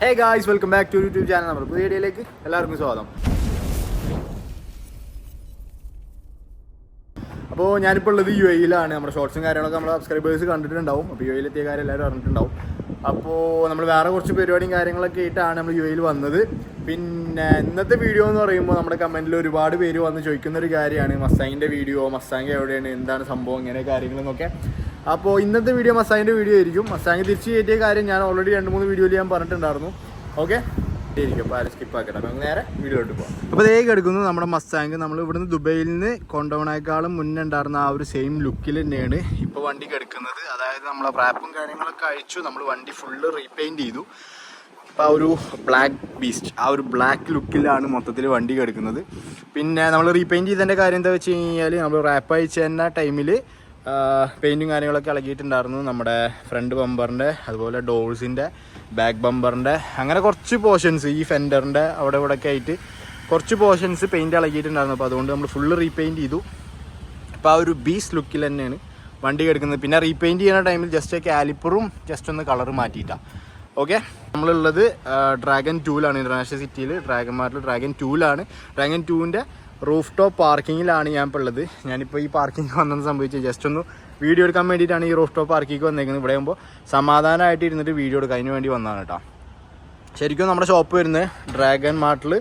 Hey guys welcome back to YouTube channel നമ്മുടെ പുതിയ വീഡിയോയിലേക്ക് എല്ലാവർക്കും സ്വാഗതം. അപ്പോൾ ഞാനിപ്പോൾ ഉള്ളത് യു എയിലാണ് നമ്മുടെ ഷോർട്സും കാര്യങ്ങളൊക്കെ നമ്മുടെ സബ്സ്ക്രൈബേഴ്സ് കണ്ടിട്ടുണ്ടാവും. അപ്പോൾ യു എയിലെത്തിയ കാര്യം എല്ലാവരും അറിഞ്ഞിട്ടുണ്ടാവും. അപ്പോൾ നമ്മൾ വേറെ കുറച്ച് പരിപാടിയും കാര്യങ്ങളൊക്കെ ആയിട്ടാണ് നമ്മൾ യു എയിൽ വന്നത്. പിന്നെ ഇന്നത്തെ വീഡിയോ എന്ന് പറയുമ്പോൾ നമ്മുടെ കമന്റിൽ ഒരുപാട് പേര് വന്ന് ചോദിക്കുന്ന ഒരു കാര്യമാണ്. മസ്താങ്ങിന്റെ വീഡിയോ മസ്താങ് എവിടെയാണ് എന്താണ് സംഭവം ഇങ്ങനെ കാര്യങ്ങളെന്നൊക്കെ. അപ്പോൾ ഇന്നത്തെ വീഡിയോ മസാങ്ങിന്റെ വീഡിയോ ആയിരിക്കും. മസാങ്ങ് തിരിച്ച് കയറ്റിയ കാര്യം ഞാൻ ഓൾറെഡി രണ്ട് മൂന്ന് വീഡിയോയിൽ ഞാൻ പറഞ്ഞിട്ടുണ്ടായിരുന്നു. ഓക്കെ അപ്പൊ അപ്പോൾ ഇതേ കിടക്കുന്നു നമ്മുടെ മസ്താങ്ക് നമ്മൾ ഇവിടുന്ന് ദുബൈയിൽ നിന്ന് കൊണ്ടുപോകണേക്കാളും മുന്നേ ഉണ്ടായിരുന്ന ആ ഒരു സെയിം ലുക്കിൽ തന്നെയാണ് ഇപ്പോൾ വണ്ടി കിടക്കുന്നത് അതായത് നമ്മളെ റാപ്പും കാര്യങ്ങളൊക്കെ അഴിച്ചു നമ്മൾ വണ്ടി ഫുള്ള് റീപെയിന്റ് ചെയ്തു. അപ്പോൾ ആ ഒരു ബ്ലാക്ക് ബീസ്റ്റ് ആ ഒരു ബ്ലാക്ക് ലുക്കിലാണ് മൊത്തത്തിൽ വണ്ടി കിടക്കുന്നത് പിന്നെ നമ്മൾ റീപെയിന്റ് ചെയ്തതിന്റെ കാര്യം എന്താ വെച്ച് കഴിഞ്ഞാൽ നമ്മൾ റാപ്പ് അയച്ചു തന്നെ ടൈമിൽ പെയിന്റും കാര്യങ്ങളൊക്കെ ഇളകിയിട്ടുണ്ടായിരുന്നു നമ്മുടെ ഫ്രണ്ട് ബമ്പറിന്റെ അതുപോലെ ഡോൾസിന്റെ ബാക്ക് ബമ്പറിന്റെ അങ്ങനെ കുറച്ച് പോർഷൻസ് ഈ ഫെൻഡറിന്റെ അവിടെ ഇവിടെ ഒക്കെ ആയിട്ട് കുറച്ച് പോർഷൻസ് പെയിന്റ് ഇളകിയിട്ടുണ്ടായിരുന്നു. അപ്പോൾ അതുകൊണ്ട് നമ്മൾ ഫുള്ള് റീപെയിന്റ് ചെയ്തു. അപ്പോൾ ആ ഒരു ബീസ് ലുക്കിൽ തന്നെയാണ് വണ്ടി കിടക്കുന്നത് പിന്നെ റീപെയിന്റ് ചെയ്യുന്ന ടൈമിൽ ജസ്റ്റ് കാലിപ്പറും ജസ്റ്റ് ഒന്ന് കളർ മാറ്റിയിട്ടാണ് ഓക്കെ നമ്മളുള്ളത് ഡ്രാഗൺ ടൂലാണ് ഇന്റർനാഷണൽ സിറ്റിയിൽ ഡ്രാഗൺ മാർട്ടിൽ ഡ്രാഗൺ ടൂലാണ് ഡ്രാഗൺ ടൂവിന്റെ റൂഫ് ടോപ്പ് പാർക്കിങ്ങിലാണ് ഞാൻ ഇപ്പോൾ ഉള്ളത് ഞാനിപ്പോൾ ഈ പാർക്കിംഗ് വന്നെന്ന് സംഭവിച്ചത്. ജസ്റ്റ് ഒന്ന് വീഡിയോ എടുക്കാൻ വേണ്ടിയിട്ടാണ് ഈ റൂഫ് ടോപ്പ് പാർക്കിംഗ് വന്നേക്കുന്നത്. ഇവിടെ ആകുമ്പോൾ സമാധാനമായിട്ട് ഇരുന്നിട്ട് വീഡിയോ എടുക്കാൻ അതിന് വേണ്ടി വന്നതാണ് കേട്ടോ. ശരിക്കും നമ്മുടെ ഷോപ്പ് വരുന്നത് ഡ്രാഗൺ മാർട്ടിൽ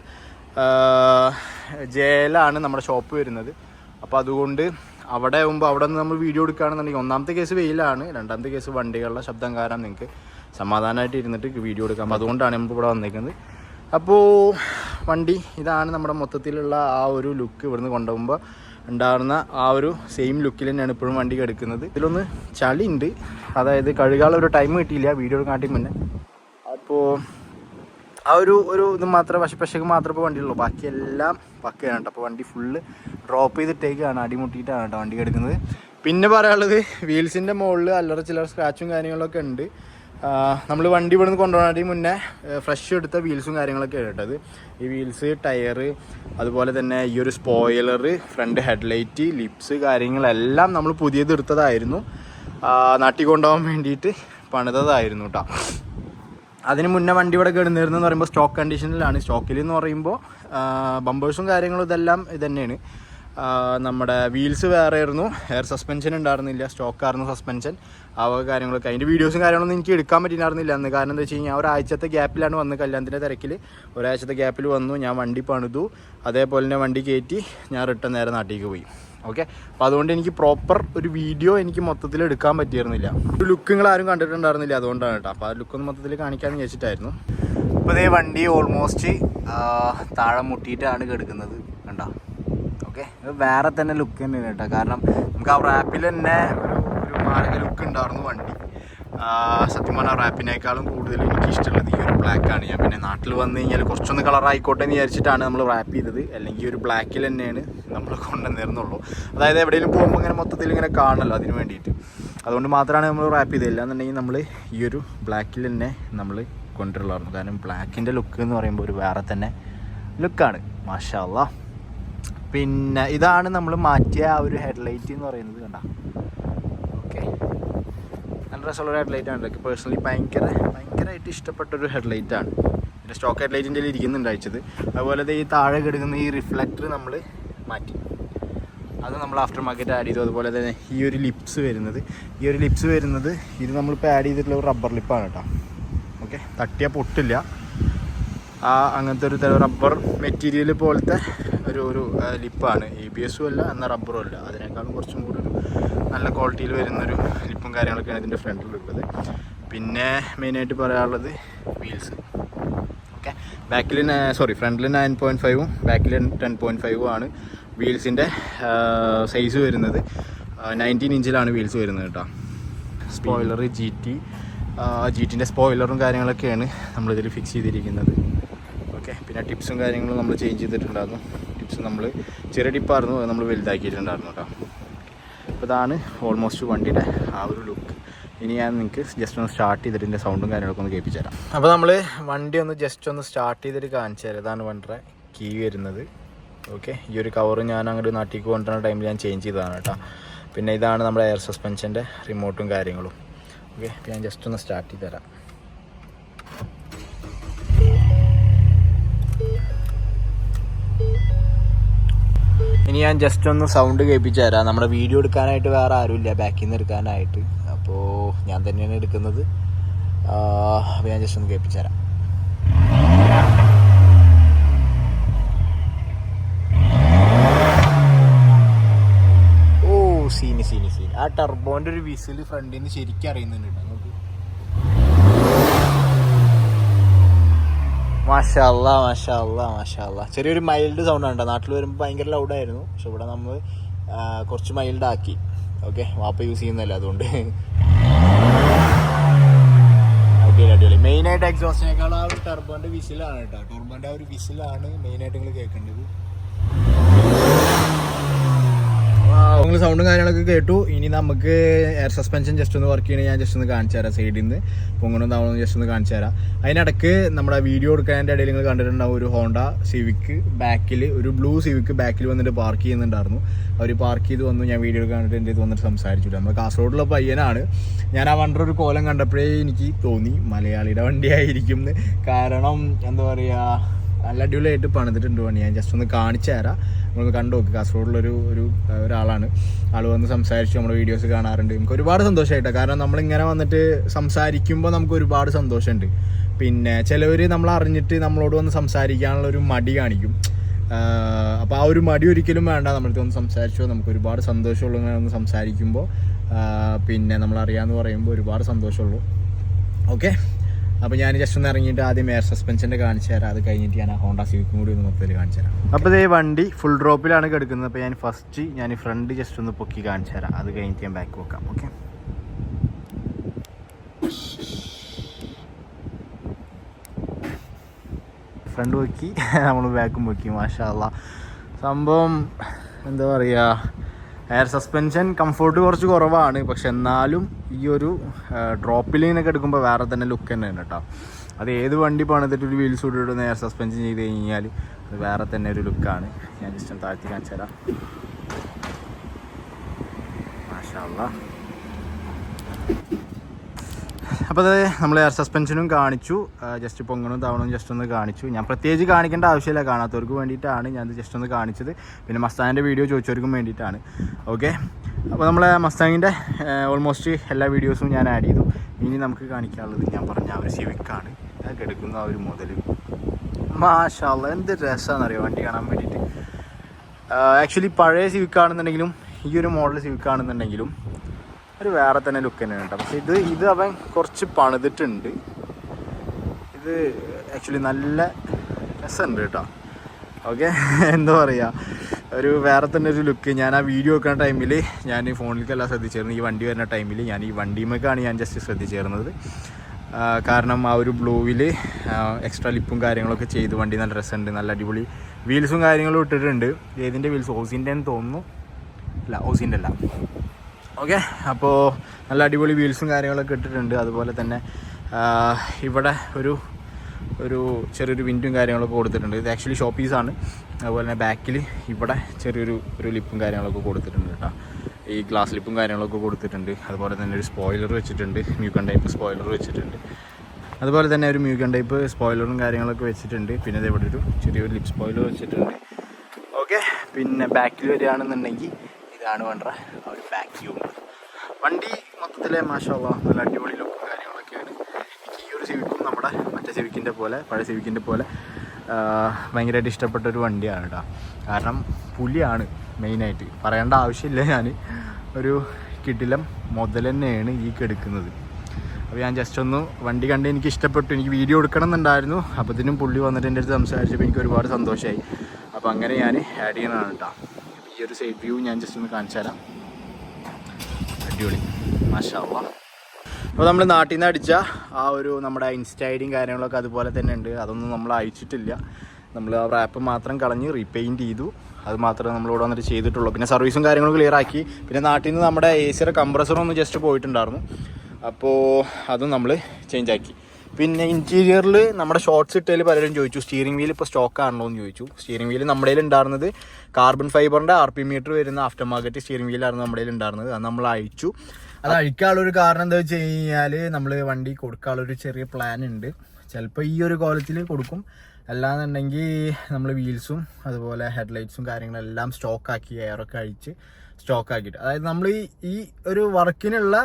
ജയിലാണ് നമ്മുടെ ഷോപ്പ് വരുന്നത്. അപ്പോൾ അതുകൊണ്ട് അവിടെ ആകുമ്പോൾ അവിടെ നിന്ന് നമ്മൾ വീഡിയോ എടുക്കുകയാണെന്നുണ്ടെങ്കിൽ ഒന്നാമത്തെ കേസ് വെയിലാണ്. രണ്ടാമത്തെ കേസ് വണ്ടികളുടെ ശബ്ദം കാരണം നിങ്ങൾക്ക് സമാധാനമായിട്ട് ഇരുന്നിട്ട് വീഡിയോ എടുക്കാം. അതുകൊണ്ടാണ് നമ്മൾ ഇവിടെ വന്നേക്കുന്നത്. അപ്പോൾ വണ്ടി ഇതാണ് നമ്മുടെ മൊത്തത്തിലുള്ള ആ ഒരു ലുക്ക് ഇവിടുന്ന് കൊണ്ടുപോകുമ്പോൾ ഉണ്ടാകുന്ന ആ ഒരു സെയിം ലുക്കിൽ തന്നെയാണ് ഇപ്പോഴും വണ്ടി കിടക്കുന്നത് ഇതിലൊന്ന് ചളി ഉണ്ട് അതായത് കഴുകാനുള്ള ഒരു ടൈം കിട്ടിയില്ല. വീഡിയോ കാട്ടി മുന്നേ. അപ്പോൾ ആ ഒരു ഒരു ഇത് മാത്രമേ വശപ്പശക്ക് മാത്രമേ ഇപ്പോൾ വണ്ടിയുള്ളൂ ബാക്കിയെല്ലാം പക്കയാണ് കേട്ടോ. അപ്പോൾ വണ്ടി ഫുള്ള് ഡ്രോപ്പ് ചെയ്തിട്ടേക്കാണ്. അടിമുട്ടിയിട്ടാണ് കേട്ടോ വണ്ടി കിടക്കുന്നത് പിന്നെ പറയാനുള്ളത് വീൽസിന്റെ മുകളിൽ അല്ലറ ചില്ലറ സ്ക്രാച്ചും കാര്യങ്ങളൊക്കെ ഉണ്ട്. നമ്മൾ വണ്ടി ഇവിടെ നിന്ന് കൊണ്ടുപോകണേ മുന്നേ ഫ്രഷ് എടുത്ത വീൽസും കാര്യങ്ങളൊക്കെ കേട്ടത് ഈ വീൽസ് ടയർ അതുപോലെ തന്നെ ഈ ഒരു സ്പോയിലർ ഫ്രണ്ട് ഹെഡ്ലൈറ്റ് ലിപ്സ് കാര്യങ്ങളെല്ലാം നമ്മൾ പുതിയത് എടുത്തതായിരുന്നു. നാട്ടിൽ കൊണ്ടുപോകാൻ വേണ്ടിയിട്ട് പണിതതായിരുന്നു കേട്ടോ അതിന് മുന്നേ വണ്ടി ഇവിടെ കിടന്നിരുന്നെന്ന് പറയുമ്പോൾ സ്റ്റോക്ക് കണ്ടീഷനിലാണ് സ്റ്റോക്കിൽ എന്ന് പറയുമ്പോൾ ബമ്പേഴ്സും കാര്യങ്ങളും ഇതെല്ലാം ഇത് തന്നെയാണ് ആ, നമ്മുടെ വീൽസ് വേറെ ആയിരുന്നു എയർ സസ്പെൻഷൻ ഉണ്ടായിരുന്നില്ല സ്റ്റോക്കായിരുന്നു സസ്പെൻഷൻ ആ കാര്യങ്ങളൊക്കെ. അതിന്റെ വീഡിയോസും കാര്യങ്ങളൊന്നും എനിക്ക് എടുക്കാൻ പറ്റിയിരുന്നില്ല അന്ന് കാരണം എന്താ വെച്ച് കഴിഞ്ഞാൽ ഒരാഴ്ചത്തെ ഗ്യാപ്പിലാണ് വന്ന് കല്യാണത്തിന്റെ തിരക്കിൽ ഒരാഴ്ചത്തെ ഗ്യാപ്പിൽ വന്നു. ഞാൻ വണ്ടി പണിതു. അതേപോലെ തന്നെ വണ്ടി കയറ്റി ഞാൻ റിട്ടേൺ നേരെ നാട്ടിലേക്ക് പോയി. ഓക്കെ അപ്പോൾ അതുകൊണ്ട് എനിക്ക് പ്രോപ്പർ ഒരു വീഡിയോ എനിക്ക് മൊത്തത്തിൽ എടുക്കാൻ പറ്റിയിരുന്നില്ല. ഒരു ലുക്ക് നിങ്ങൾ ആരും കണ്ടിട്ടുണ്ടായിരുന്നില്ല അതുകൊണ്ടാണ് കേട്ടോ. അപ്പോൾ ആ ലുക്കൊന്ന് മൊത്തത്തിൽ കാണിക്കാമെന്ന് വിചാരിച്ചിട്ടായിരുന്നു. അപ്പോൾ ഇതേ വണ്ടി ഓൾമോസ്റ്റ് താഴെ മുട്ടിയിട്ടാണ് കിടക്കുന്നത്. കണ്ടോ? ഓക്കെ. ഇത് വേറെ തന്നെ ലുക്ക് തന്നെയാണ് കേട്ടോ. കാരണം നമുക്ക് ആ റാപ്പിൽ തന്നെ ഒരു ഒരു മാരക ലുക്ക് ഉണ്ടായിരുന്നു വണ്ടി. സത്യം പറഞ്ഞാൽ റാപ്പിനേക്കാളും കൂടുതൽ എനിക്ക് ഇഷ്ടമുള്ളത് ഈ ഒരു ബ്ലാക്ക് ആണ്. ഞാൻ പിന്നെ നാട്ടിൽ വന്നു കഴിഞ്ഞാൽ കുറച്ചൊന്ന് കളർ ആയിക്കോട്ടെ എന്ന് വിചാരിച്ചിട്ടാണ് നമ്മൾ റാപ്പ് ചെയ്തത്. അല്ലെങ്കിൽ ഒരു ബ്ലാക്കിൽ തന്നെയാണ് നമ്മൾ കൊണ്ടുവന്നിരുന്നുള്ളൂ. അതായത് എവിടെയെങ്കിലും പോകുമ്പോൾ ഇങ്ങനെ മൊത്തത്തിൽ ഇങ്ങനെ കാണണമല്ലോ അതിന് വേണ്ടിയിട്ട്. അതുകൊണ്ട് മാത്രമാണ് നമ്മൾ റാപ്പ് ചെയ്തത്. ഇല്ലാന്നുണ്ടെങ്കിൽ നമ്മൾ ഈ ഒരു ബ്ലാക്കിൽ തന്നെ നമ്മൾ കൊണ്ടുവരുള്ളായിരുന്നു. കാരണം ബ്ലാക്കിന്റെ ലുക്ക് എന്ന് പറയുമ്പോൾ ഒരു വേറെ തന്നെ ലുക്കാണ് മാഷാ അല്ലാ പിന്നെ ഇതാണ് നമ്മൾ മാറ്റിയ ആ ഒരു ഹെഡ്ലൈറ്റ് എന്ന് പറയുന്നത് കണ്ട. ഓക്കെ നല്ല രസമുള്ള ഒരു ഹെഡ്ലൈറ്റ് ആണ് എനിക്ക് പേഴ്സണലി ഭയങ്കര ഭയങ്കരമായിട്ട് ഇഷ്ടപ്പെട്ട ഒരു ഹെഡ്ലൈറ്റ് ആണ്. പിന്നെ സ്റ്റോക്ക് ഹെഡ്ലൈറ്റിന്റെ ഇരിക്കുന്നുണ്ട് അയച്ചത്. അതുപോലെ ഈ താഴെ കിടക്കുന്ന ഈ റിഫ്ലക്ടർ നമ്മൾ മാറ്റി. അത് നമ്മൾ ആഫ്റ്റർ മാർക്കറ്റ് ആഡ് ചെയ്തു. അതുപോലെ തന്നെ ഈ ഒരു ലിപ്സ് വരുന്നത്. ഈ ഒരു ലിപ്സ് വരുന്നത് ഇത് നമ്മളിപ്പോൾ ആഡ് ചെയ്തിട്ടുള്ള ഒരു റബ്ബർ ലിപ്പാണ് കേട്ടോ. ഓക്കെ തട്ടിയാൽ പൊട്ടില്ല. ആ അങ്ങനത്തെ ഒരു തരം റബ്ബർ മെറ്റീരിയൽ പോലത്തെ ഒരു ഒരു ലിപ്പാണ് എ ബി എസും അല്ല എന്നാൽ റബ്ബറും അല്ല. അതിനേക്കാളും കുറച്ചും കൂടി ഒരു നല്ല ക്വാളിറ്റിയിൽ വരുന്നൊരു ലിപ്പും കാര്യങ്ങളൊക്കെയാണ് ഇതിന്റെ ഫ്രണ്ടിലുള്ളത് പിന്നെ മെയിനായിട്ട് പറയാനുള്ളത് വീൽസ് ഓക്കെ ബാക്കിൽ സോറി ഫ്രണ്ടിൽ നയൻ പോയിന്റ് ഫൈവും ബാക്കിൽ ടെൻ പോയിന്റ് ഫൈവും ആണ് വീൽസിന്റെ സൈസ് വരുന്നത്. നയന്റീൻ ഇഞ്ചിലാണ് വീൽസ് വരുന്നത് കേട്ടോ. സ്പോയിലർ ജി ടി ജി ടിന്റെ സ്പോയിലറും കാര്യങ്ങളൊക്കെയാണ് നമ്മളിതിൽ ഫിക്സ് ചെയ്തിരിക്കുന്നത്. ഓക്കെ. പിന്നെ ടിപ്സും കാര്യങ്ങളും നമ്മൾ ചേഞ്ച് ചെയ്തിട്ടുണ്ടായിരുന്നു. ടിപ്സ് നമ്മൾ ചെറിയ ടിപ്പായിരുന്നു നമ്മൾ വലുതാക്കിയിട്ടുണ്ടായിരുന്നു കേട്ടോ. അപ്പോൾ ഇതാണ് ഓൾമോസ്റ്റ് വണ്ടിയുടെ ആ ഒരു ലുക്ക് ഇനി ഞാൻ നിങ്ങൾക്ക് ജസ്റ്റ് ഒന്ന് സ്റ്റാർട്ട് ചെയ്തിട്ട് ഇതിന്റെ സൗണ്ടും കാര്യങ്ങളൊക്കെ ഒന്ന് കേൾപ്പിച്ചു തരാം. അപ്പോൾ നമ്മൾ വണ്ടി ഒന്ന് ജസ്റ്റ് ഒന്ന് സ്റ്റാർട്ട് ചെയ്തിട്ട് കാണിച്ചു തരാം. ഇതാണ് വണ്ടിയുടെ കീ വരുന്നത്. ഓക്കെ. ഈ ഒരു കവർ ഞാൻ അങ്ങോട്ട് നാട്ടിലേക്ക് കൊണ്ടുവരുന്ന ടൈമിൽ ഞാൻ ചേഞ്ച് ചെയ്തതാണ് കേട്ടോ. പിന്നെ ഇതാണ് നമ്മുടെ എയർ സസ്പെൻഷന്റെ റിമോട്ടും കാര്യങ്ങളും. ഓക്കെ. ഞാൻ ജസ്റ്റ് ഒന്ന് സ്റ്റാർട്ട് ചെയ്ത് തരാം. ഇനി ഞാൻ ജസ്റ്റ് ഒന്ന് സൗണ്ട് കേൾപ്പിച്ചു തരാം. നമ്മുടെ വീഡിയോ എടുക്കാനായിട്ട് വേറെ ആരുമില്ല. ബാക്കിൽ നിന്ന് എടുക്കാനായിട്ട്. അപ്പോൾ ഞാൻ തന്നെയാണ് എടുക്കുന്നത്. അപ്പോൾ ഞാൻ ജസ്റ്റ് ഒന്ന് കേൾപ്പിച്ചു തരാം. ഓ സീനി സീനി സീൻ ആ ടർബോന്റെ ഒരു വിസിൽ ഫ്രണ്ടിൽ നിന്ന് ശരിക്കും അറിയുന്നുണ്ട് മാഷല്ല മാഷാല്ലാ മാഷാല്ല ചെറിയൊരു മൈൽഡ് സൗണ്ട് ഉണ്ടോ നാട്ടിൽ വരുമ്പോൾ ഭയങ്കര ലൗഡായിരുന്നു പക്ഷെ ഇവിടെ നമ്മൾ കുറച്ച് മൈൽഡാക്കി ഓക്കെ വാപ്പ യൂസ് ചെയ്യുന്നതല്ല അതുകൊണ്ട്. അടിപൊളി അടിപൊളി. മെയിനായിട്ട് എക്സോസ്റ്റിനേക്കാൾ ആ ഒരു ടർബോന്റെ വിസിലാണ് കേട്ടോ ടർബോന്റെ ആ ഒരു വിസിലാണ് മെയിനായിട്ട് നിങ്ങൾ കേൾക്കേണ്ടത്. നിങ്ങൾ സൗണ്ടും കാര്യങ്ങളൊക്കെ കേട്ടു. ഇനി നമുക്ക് എയർ സസ്പെൻഷൻ ജസ്റ്റ് ഒന്ന് വർക്ക് ചെയ്യണേ. ഞാൻ ജസ്റ്റ് ഒന്ന് കാണിച്ചു തരാം സൈഡിൽ നിന്ന് പൊങ്ങണം താവണം ജസ്റ്റ് ഒന്ന് കാണിച്ചു തരാം. അതിനിടക്ക് നമ്മുടെ വീഡിയോ എടുക്കാന്റെ ഇടയിൽ നിങ്ങൾ കണ്ടിട്ടുണ്ടാവും ഒരു ഹോണ്ട സിവിക്ക് ബാക്കിൽ ഒരു ബ്ലൂ സിവിക്ക് ബാക്കിൽ വന്നിട്ട് പാർക്ക് ചെയ്യുന്നുണ്ടായിരുന്നു. അവർ പാർക്ക് ചെയ്ത് വന്നു. ഞാൻ വീഡിയോ എടുക്കാൻ എന്റെ ഇത് വന്നിട്ട് സംസാരിച്ചു. നമ്മൾ കാസർഗോഡുള്ള പയ്യനാണ്. ഞാൻ ആ വണ്ടർ ഒരു കോലം കണ്ടപ്പോഴേ എനിക്ക് തോന്നി മലയാളിയുടെ വണ്ടിയായിരിക്കും കാരണം എന്താ പറയുക നല്ല അടിപൊളിയായിട്ട് പണിതിട്ടുണ്ട് പണി. ഞാൻ ജസ്റ്റ് ഒന്ന് കാണിച്ചു തരാം. നമ്മളൊന്ന് കണ്ടു നോക്ക്. കാസർഗോഡിലൊരു ഒരു ഒരാളാണ്. ആൾ വന്ന് സംസാരിച്ചു. നമ്മുടെ വീഡിയോസ് കാണാറുണ്ട്. നമുക്ക് ഒരുപാട് സന്തോഷമായിട്ടാണ് കാരണം നമ്മളിങ്ങനെ വന്നിട്ട് സംസാരിക്കുമ്പോൾ നമുക്ക് ഒരുപാട് സന്തോഷമുണ്ട്. പിന്നെ ചിലവർ നമ്മൾ അറിഞ്ഞിട്ട് നമ്മളോട് വന്ന് സംസാരിക്കാനുള്ള ഒരു മടി കാണിക്കും. അപ്പോൾ ആ ഒരു മടി ഒരിക്കലും വേണ്ട. നമ്മളടുത്ത് ഒന്ന് സംസാരിച്ചോ. നമുക്ക് ഒരുപാട് സന്തോഷമുള്ളൂ ഒന്ന് സംസാരിക്കുമ്പോൾ പിന്നെ നമ്മളറിയാമെന്ന് പറയുമ്പോൾ ഒരുപാട് സന്തോഷമുള്ളൂ. ഓക്കെ അപ്പോൾ ഞാൻ ജസ്റ്റ് ഒന്ന് ഇറങ്ങിയിട്ട് ആദ്യം എയർ സസ്പെൻഷന്റെ കാണിച്ചു തരാം. അത് കഴിഞ്ഞിട്ട് ഞാൻ ഹോണ്ട സിവിക്കും കൂടി ഒന്ന് മൊത്തത്തിൽ കാണിച്ചു തരാം. അപ്പോൾ ഇതേ വണ്ടി ഫുൾ ഡ്രോപ്പിലാണ് കിടക്കുന്നത്. അപ്പോൾ ഞാൻ ഫസ്റ്റ് ഞാൻ ഫ്രണ്ട് ജസ്റ്റ് ഒന്ന് പൊക്കി കാണിച്ചു തരാം. അത് കഴിഞ്ഞിട്ട് ഞാൻ ബാക്ക് വെക്കാം. ഓക്കെ ഫ്രണ്ട് പൊക്കി നമ്മൾ ബാക്കും പൊക്കി. മാഷാ സംഭവം എന്താ പറയുക എയർ സസ്പെൻഷൻ കംഫോർട്ട് കുറച്ച് കുറവാണ്. പക്ഷെ എന്നാലും ഈ ഒരു ഡ്രോപ്പിൽ നിന്നൊക്കെ എടുക്കുമ്പോൾ വേറെ തന്നെ ലുക്ക് തന്നെയാണ് കേട്ടോ അത് ഏത് വണ്ടി പണിതിട്ട് ഒരു വീൽസ് ഇടുന്ന എയർ സസ്പെൻഷൻ ചെയ്ത് കഴിഞ്ഞാൽ അത് വേറെ തന്നെ ഒരു ലുക്കാണ് ഞാൻ ജസ്റ്റ് താഴ്ത്തി കാണിച്ചു തരാം. മാഷാല്ല അപ്പോൾ അത് നമ്മൾ എയർ സസ്പെൻഷനും കാണിച്ചു. ജസ്റ്റ് പൊങ്ങണും തവണും ജസ്റ്റ് ഒന്ന് കാണിച്ചു. ഞാൻ പ്രത്യേകിച്ച് കാണിക്കേണ്ട ആവശ്യമില്ല. കാണാത്തവർക്ക് വേണ്ടിയിട്ടാണ് ഞാൻ ജസ്റ്റ് ഒന്ന് കാണിച്ചത്. പിന്നെ മസ്താങ്ങിന്റെ വീഡിയോ ചോദിച്ചവർക്കും വേണ്ടിയിട്ടാണ്. ഓക്കെ അപ്പോൾ നമ്മളെ മസ്താങ്ങിന്റെ ഓൾമോസ്റ്റ് എല്ലാ വീഡിയോസും ഞാൻ ആഡ് ചെയ്തു. ഇനി നമുക്ക് കാണിക്കാനുള്ളത് ഞാൻ പറഞ്ഞ ആ ഒരു സിവിക്കാണ് എടുക്കുന്ന ആ ഒരു മുതൽ മാഷാല്ല എന്ത് രസമാണെന്നറിയോ വണ്ടി കാണാൻ വേണ്ടിയിട്ട്. ആക്ച്വലി പഴയ സിവിക്കാണെന്നുണ്ടെങ്കിലും ഈ ഒരു മോഡൽ സിവിക്ക് ആണെന്നുണ്ടെങ്കിലും ഒരു വേറെ തന്നെ ലുക്ക് തന്നെയാണ് കേട്ടോ. പക്ഷെ ഇത് ഇത് അവൻ കുറച്ച് പണിതിട്ടുണ്ട്. ഇത് ആക്ച്വലി നല്ല രസമുണ്ട് കേട്ടോ. ഓക്കെ എന്താ പറയുക ഒരു വേറെ തന്നെ ഒരു ലുക്ക് ഞാൻ ആ വീഡിയോ വെക്കുന്ന ടൈമിൽ ഞാൻ ഫോണിലേക്കല്ല ശ്രദ്ധിച്ചിരുന്നു. ഈ വണ്ടി വരുന്ന ടൈമിൽ ഞാൻ ഈ വണ്ടിമേക്കാണ് ഞാൻ ജസ്റ്റ് ശ്രദ്ധിച്ചിരുന്നത്. ആ, കാരണം ആ ഒരു ബ്ലൂവിൽ എക്സ്ട്രാ ലിപ്പും കാര്യങ്ങളൊക്കെ ചെയ്ത് വണ്ടി നല്ല രസമുണ്ട്. നല്ല അടിപൊളി വീൽസും കാര്യങ്ങളും ഇട്ടിട്ടുണ്ട്. ഏതിന്റെ വീൽസ് ഓസിന്റെ തോന്നുന്നു. അല്ല ഓസിന്റെ അല്ല ഓക്കെ അപ്പോൾ നല്ല അടിപൊളി വീൽസും കാര്യങ്ങളൊക്കെ ഇട്ടിട്ടുണ്ട്. അതുപോലെ തന്നെ ഇവിടെ ഒരു ഒരു ചെറിയൊരു വിൻഡും കാര്യങ്ങളൊക്കെ കൊടുത്തിട്ടുണ്ട്. ഇത് ആക്ച്വലി ഷോ പീസാണ് അതുപോലെ തന്നെ ബാക്കിൽ ഇവിടെ ചെറിയൊരു ഒരു ലിപ്പും കാര്യങ്ങളൊക്കെ കൊടുത്തിട്ടുണ്ട് കേട്ടോ. ഈ ഗ്ലാസ് ലിപ്പും കാര്യങ്ങളൊക്കെ കൊടുത്തിട്ടുണ്ട്. അതുപോലെ തന്നെ ഒരു സ്പോയിലർ വെച്ചിട്ടുണ്ട്. മ്യൂക്കൺ ടൈപ്പ് സ്പോയിലർ വെച്ചിട്ടുണ്ട്. അതുപോലെ തന്നെ ഒരു മ്യൂക്കൺ ടൈപ്പ് സ്പോയിലറും കാര്യങ്ങളൊക്കെ വെച്ചിട്ടുണ്ട്. പിന്നെ ഇവിടെ ഒരു ചെറിയൊരു ലിപ് സ്പോയിലർ വെച്ചിട്ടുണ്ട്. ഓക്കെ പിന്നെ ബാക്കിൽ വരികയാണെന്നുണ്ടെങ്കിൽ ഇതാണ് വേണ്ട ഒരു വ്യൂ വണ്ടി മൊത്തത്തിലെ മാഷാള്ള നല്ല അടിപൊളി ലുക്കും കാര്യങ്ങളൊക്കെയാണ്. എനിക്ക് ഈ ഒരു സിവിക്കും നമ്മുടെ മറ്റേ സിവിക്കിന്റെ പോലെ പഴയ സിവിക്കിന്റെ പോലെ ഭയങ്കരമായിട്ട് ഇഷ്ടപ്പെട്ട ഒരു വണ്ടിയാണ് കേട്ടോ കാരണം പുലിയാണ് മെയിനായിട്ട്. പറയേണ്ട ആവശ്യമില്ല ഞാൻ ഒരു കിടിലം മുതൽ തന്നെയാണ് ഈ കെടുക്കുന്നത്. അപ്പോൾ ഞാൻ ജസ്റ്റ് ഒന്ന് വണ്ടി കണ്ട് എനിക്ക് ഇഷ്ടപ്പെട്ടു. എനിക്ക് വീഡിയോ എടുക്കണം എന്നുണ്ടായിരുന്നു. അപ്പോൾ ഇതിനും പുള്ളി വന്നിട്ട് എന്റെ അടുത്ത് സംസാരിച്ചപ്പോൾ എനിക്ക് ഒരുപാട് സന്തോഷമായി അപ്പോൾ അങ്ങനെ ഞാൻ ആഡ് ചെയ്യുന്നതാണ് കേട്ടോ ഈ ഒരു സൈഡ് വ്യൂ ഞാൻ ജസ്റ്റ് ഒന്ന് കാണിച്ചു തരാം അടിപൊളി. മാഷാ അപ്പോൾ നമ്മൾ നാട്ടിൽ നിന്ന് അടിച്ച ആ ഒരു നമ്മുടെ ഇൻസ്റ്റ കാര്യങ്ങളൊക്കെ അതുപോലെ തന്നെ ഉണ്ട്. അതൊന്നും നമ്മൾ അയച്ചിട്ടില്ല. നമ്മൾ ആ റാപ്പ് മാത്രം കളഞ്ഞ് റീപെയിന്റ് ചെയ്തു. അത് മാത്രമേ നമ്മളിവിടെ വന്നിട്ട് ചെയ്തിട്ടുള്ളൂ. പിന്നെ സർവീസും കാര്യങ്ങളും ക്ലിയർ ആക്കി. പിന്നെ നാട്ടിൽ നിന്ന് നമ്മുടെ എ സിയുടെ കംപ്രസറും ഒന്ന് ജസ്റ്റ് പോയിട്ടുണ്ടായിരുന്നു. അപ്പോൾ അതും നമ്മൾ ചേഞ്ച് ആക്കി. പിന്നെ ഇന്റീരിയറിൽ നമ്മുടെ ഷോർട്സ് ഇട്ടതിൽ പലരും ചോദിച്ചു സ്റ്റിയറിംഗ് വീൽ ഇപ്പോൾ സ്റ്റോക്ക് ആണല്ലോ എന്ന് ചോദിച്ചു. സ്റ്റിയറിംഗ് വീൽ നമ്മുടെ ഉണ്ടായിരുന്നത് കാർബൺ ഫൈബറിന്റെ ആർ പി മീറ്റർ വരുന്ന ആഫ്റ്റർ മാർക്കറ്റ് സ്റ്റിയറിംഗ് വീലായിരുന്നു നമ്മുടെ ഉണ്ടായിരുന്നത്. അത് നമ്മൾ അയച്ചു. അത് അഴിക്കാനുള്ളൊരു കാരണം എന്താ വെച്ച് കഴിഞ്ഞാൽ നമ്മൾ വണ്ടി കൊടുക്കാനുള്ളൊരു ചെറിയ പ്ലാൻ ഉണ്ട്. ചിലപ്പോൾ ഈ ഒരു കോലത്തിൽ കൊടുക്കും. അല്ലാന്നുണ്ടെങ്കിൽ നമ്മൾ വീൽസും അതുപോലെ ഹെഡ്ലൈറ്റ്സും കാര്യങ്ങളെല്ലാം സ്റ്റോക്കാക്കി എയറൊക്കെ അഴിച്ച് സ്റ്റോക്ക് ആക്കിയിട്ട്. അതായത് നമ്മൾ ഈ ഈ ഒരു വർക്കിനുള്ള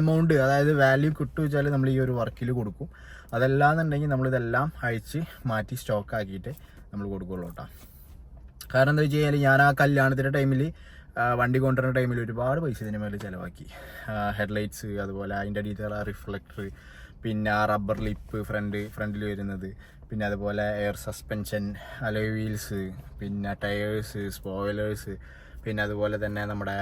എമൗണ്ട് അതായത് വാല്യൂ കിട്ടു വെച്ചാൽ നമ്മൾ ഈ ഒരു വർക്കിൽ കൊടുക്കും. അതല്ലാന്നുണ്ടെങ്കിൽ നമ്മളിതെല്ലാം അഴിച്ച് മാറ്റി സ്റ്റോക്ക് ആക്കിയിട്ട് നമ്മൾ കൊടുക്കുള്ളൂ കേട്ടോ കാരണം എന്താ വെച്ച് കഴിഞ്ഞാൽ ഞാൻ ആ കല്യാണത്തിന്റെ ടൈമിൽ വണ്ടി കൊണ്ടുവരുന്ന ടൈമിൽ ഒരുപാട് പൈസ ഇതിന് മേലെ ചിലവാക്കി. ഹെഡ്ലൈറ്റ്സ് അതുപോലെ അതിന്റെ അടിയിലുള്ള റിഫ്ലക്ടർ പിന്നെ ആ റബ്ബർ ലിപ്പ് ഫ്രണ്ട് ഫ്രണ്ടിൽ വരുന്നത്. പിന്നെ അതുപോലെ എയർ സസ്പെൻഷൻ അലോയ് വീൽസ് പിന്നെ ടയേഴ്സ് സ്പോയിലേഴ്സ് പിന്നെ അതുപോലെ തന്നെ നമ്മുടെ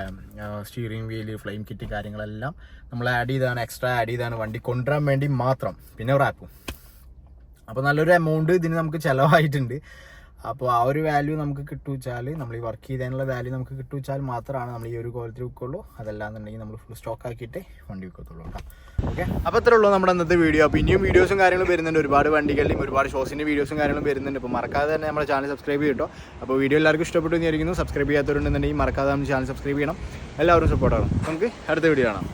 സ്റ്റീറിംഗ് വീൽ ഫ്ലെയിം കിറ്റ് കാര്യങ്ങളെല്ലാം നമ്മൾ ആഡ് ചെയ്താണ് എക്സ്ട്രാ ആഡ് ചെയ്താണ് വണ്ടി കൊണ്ടുവരാൻ വേണ്ടി മാത്രം. പിന്നെ റാപ്പും അപ്പോൾ നല്ലൊരു എമൗണ്ട് ഇതിന് നമുക്ക് ചിലവായിട്ടുണ്ട്. അപ്പോൾ ആ ഒരു വാല്യൂ നമുക്ക് കിട്ടുവെച്ചാൽ നമ്മൾ ഈ വർക്ക് ചെയ്തതിനുള്ള വാല്യൂ നമുക്ക് കിട്ടുവെച്ചാൽ മാത്രമാണ് നമ്മൾ ഈ ഒരു കോലത്തിൽ വിൽക്കുള്ളൂ അതല്ലാന്നുണ്ടെങ്കിൽ നമ്മൾ ഫുൾ സ്റ്റോക്ക് ആക്കിയിട്ട് വണ്ടി വിൽക്കത്തുള്ളൂ കേട്ടോ. ഓക്കെ അപ്പോൾ അത്രേ ഉള്ളൂ നമ്മുടെ ഇന്നത്തെ വീഡിയോ അപ്പോൾ ഇനിയും വീഡിയോസും കാര്യങ്ങളും വരുന്നുണ്ട്. ഒരുപാട് വണ്ടികളുടെയും ഒരുപാട് ഷോസിന്റെ വീഡിയോസും കാര്യങ്ങളും വരുന്നുണ്ട്. അപ്പോൾ മറക്കാതെ തന്നെ നമ്മുടെ ചാനൽ സബ്സ്ക്രൈബ് ചെയ്യട്ടോ അപ്പോൾ വീഡിയോ എല്ലാവർക്കും ഇഷ്ടപ്പെട്ടു എന്ന് വിചാരിക്കുന്നു. സബ്സ്ക്രൈബ് ചെയ്യാത്തവരുണ്ടെന്നുണ്ടെങ്കിൽ മറക്കാതെ നമ്മുടെ ചാനൽ സബ്സ്ക്രൈബ് ചെയ്യണം. എല്ലാവരും സപ്പോർട്ടാണ് നമുക്ക് അടുത്ത വീഡിയോ കാണാം.